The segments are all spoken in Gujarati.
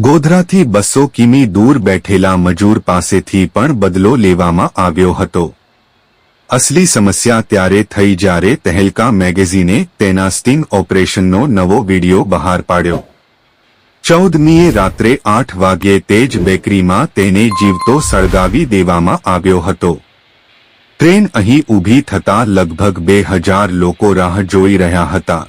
ગોધરાથી બસો કિમી દૂર બેઠેલા મજૂર પાસેથી પણ બદલો લેવામાં આવ્યો હતો. અસલી સમસ્યા ત્યારે થઈ જ્યારે તહેલકા મેગેઝીને તેના સ્ટિંગ ઓપરેશનનો નવો વિડિયો બહાર પાડ્યો. ચૌદમીએ રાત્રે આઠ વાગ્યે તેજ બેકરીમાં તેને જીવતો સળગાવી દેવામાં આવ્યો હતો. ટ્રેન અહીં ઊભી થતા લગભગ બે હજાર લોકો રાહ જોઈ રહ્યા હતા.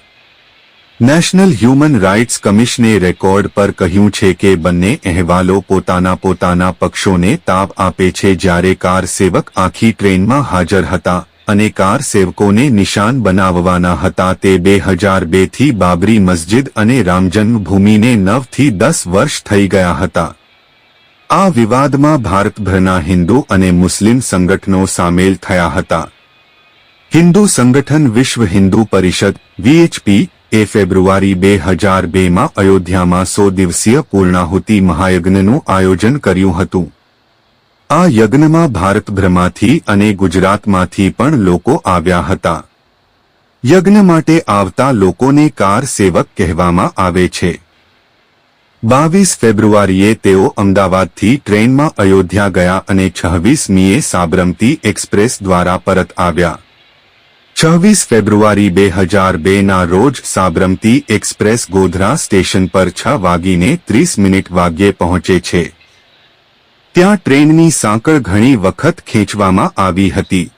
નેશનલ હ્યુમન રાઇટ્સ કમિશને રેકોર્ડ પર કહ્યું છે કે બંને અહેવાલો પોતાના પોતાના પક્ષોને તાપ આપે છે જ્યારે કાર સેવક આખી ટ્રેનમાં હાજર હતા અને કાર સેવકોને નિશાન બનાવવાના હતા તે બે હજાર બેથી બાબરી મસ્જિદ અને રામજન્મભૂમિને નવથી દસ વર્ષ થઈ ગયા હતા. આ વિવાદમાં ભારતભરના હિન્દુ અને મુસ્લિમ સંગઠનો સામેલ થયા હતા. હિન્દુ સંગઠન વિશ્વ હિન્દુ પરિષદ વીએચપી એ ફેબ્રુઆરી બે હજાર બેમાં અયોધ્યામાં સો દિવસીય પૂર્ણાહુતિ મહાયજ્ઞનું આયોજન કર્યું હતું. આ યજ્ઞમાં ભારતભરમાંથી અને ગુજરાતમાંથી પણ લોકો આવ્યા હતા. યજ્ઞ માટે આવતા લોકોને કાર સેવક કહેવામાં આવે છે. બાવીસ ફેબ્રુઆરીએ તેઓ અમદાવાદથી ટ્રેનમાં અયોધ્યા ગયા અને છવ્વીસમીએ સાબરમતી એક્સપ્રેસ દ્વારા પરત આવ્યા. છવ્વીસ ફેબ્રુઆરી બે હજાર બેના રોજ સાબરમતી એક્સપ્રેસ ગોધરા સ્ટેશન પર છ વાગીને ત્રીસ મિનિટ વાગ્યે પહોંચે છે. ત્યાં ટ્રેનની સાંકળ ઘણી વખત ખેંચવામાં આવી હતી.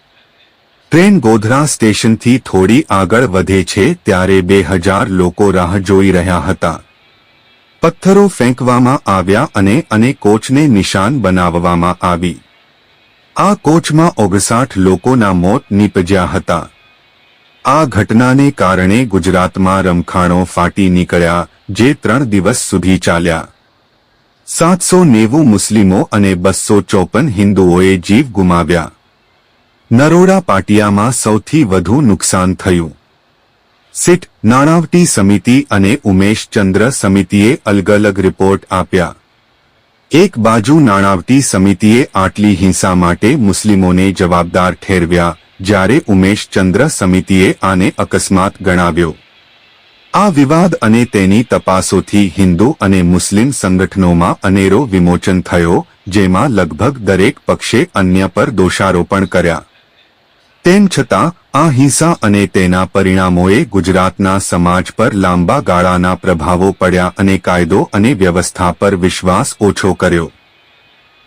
ટ્રેન ગોધરા સ્ટેશનથી થોડી આગળ વધે છે ત્યારે બે હજાર લોકો રાહ જોઈ રહ્યા હતા. પથ્થરો ફેંકવામાં આવ્યા અને અને કોચને નિશાન બનાવવામાં આવી. આ કોચમાં ઓગસાઠ લોકોના મોત નીપજ્યા હતા. આ ઘટનાને કારણે ગુજરાતમાં રમખાણો ફાટી નીકળ્યા, જે ત્રણ દિવસ સુધી ચાલ્યા. સાતસો નેવું મુસ્લિમો અને બસો ચોપન હિન્દુઓએ જીવ ગુમાવ્યા. નરોડા પાટિયામાં સૌથી વધુ નુકસાન થયું. સિટ નાણાવટી સમિતિ અને ઉમેશચંદ્ર સમિતિએ અલગ અલગ રિપોર્ટ આપ્યા. એક બાજુ નાણાવટી સમિતિએ આટલી હિંસા માટે મુસ્લિમોને જવાબદાર ઠેરવ્યા જ્યારે ઉમેશ ચંદ્ર સમિતિએ આને અકસ્માત ગણાવ્યો. આ વિવાદ અને તેની તપાસોથી હિન્દુ અને મુસ્લિમ સંગઠનોમાં અનેરો વિમોચન થયો, જેમાં લગભગ દરેક પક્ષે અન્ય પર દોષારોપણ કર્યા. તેમ છતાં, આ હિંસા અને તેના પરિણામોએ ગુજરાતના સમાજ પર લાંબા ગાળાના પ્રભાવો પડ્યા અને કાયદો અને વ્યવસ્થા પર વિશ્વાસ ઓછો કર્યો.